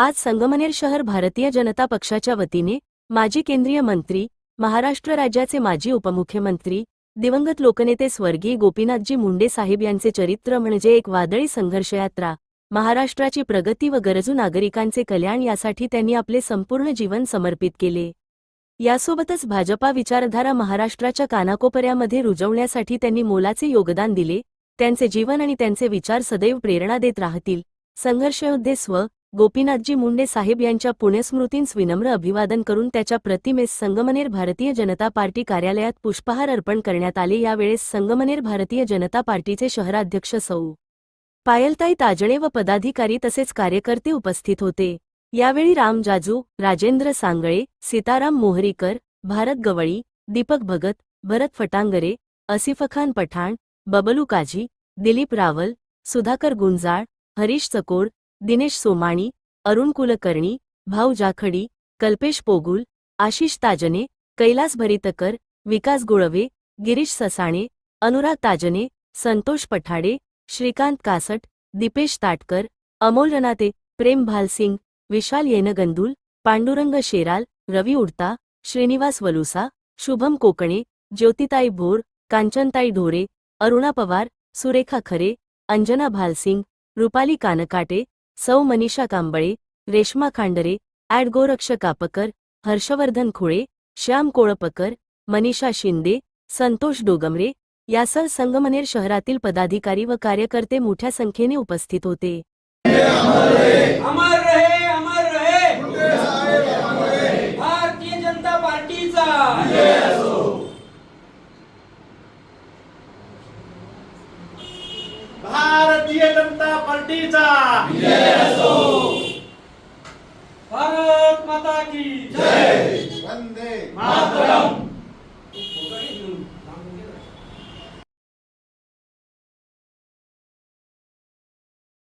आज संगमनेर शहर भारतीय जनता पक्षाच्या वतीने माजी केंद्रीय मंत्री महाराष्ट्र राज्याचे माजी उपमुख्यमंत्री दिवंगत लोकनेते स्वर्गीय गोपीनाथजी मुंडे साहेब यांचे चरित्र म्हणजे एक वादळी संघर्षयात्रा महाराष्ट्राची प्रगती व गरजू नागरिकांचे कल्याण यासाठी त्यांनी आपले संपूर्ण जीवन समर्पित केले. यासोबतच भाजपा विचारधारा महाराष्ट्राच्या कानाकोपऱ्यामध्ये रुजवण्यासाठी त्यांनी मोलाचे योगदान दिले त्यांचे जीवन आणि त्यांचे विचार सदैव प्रेरणा देत राहतील. संघर्षयोद्धे स्व गोपीनाथजी मुंडे साहेब यांच्या पुण्यस्मृतींस विनम्र अभिवादन करून त्याच्या प्रतिमेस संगमनेर भारतीय जनता पार्टी कार्यालयात पुष्पहार अर्पण करण्यात आले. यावेळेस संगमनेर भारतीय जनता पार्टीचे शहराध्यक्ष सौ. पायलताई ताजणे व पदाधिकारी तसेच कार्यकर्ते उपस्थित होते. यावेळी राम जाजू राजेंद्र सांगळे सीताराम मोहरीकर भारत गवळी दीपक भगत भरत फटांगरे असिफखान पठाण बबलू काजी दिलीप रावल सुधाकर गुंजाळ हरीश चकोड दिनेश सोमाणी अरुण कुलकर्णी भाऊ जाखडी कल्पेश पोगुल आशिष ताजने कैलास भरितकर विकास गुळवे गिरीश ससाणे अनुराग ताजने संतोष पठाडे श्रीकांत कासट दीपेश ताटकर अमोल रनाते प्रेम भालसिंग विशाल येनगंदुल पांडुरंग शेराल रवी उडता श्रीनिवास वलुसा शुभम कोकणे ज्योतिताई भोर कांचनताई ढोरे अरुणा पवार सुरेखा खरे अंजना भालसिंग रुपाली कानकाटे सौ मनीषा कांबळे रेश्मा खांडरे ॲड गोरक्ष कापकर हर्षवर्धन खुळे श्याम कोळपकर मनीषा शिंदे संतोष डोगमरे यासह संगमनेर शहरातील पदाधिकारी व कार्यकर्ते मोठ्या संख्येने उपस्थित होते. भारतीय जनता पार्टीचा. भारतीय जनता पार्टीचा. भारत माता की जय. वंदे मातरम.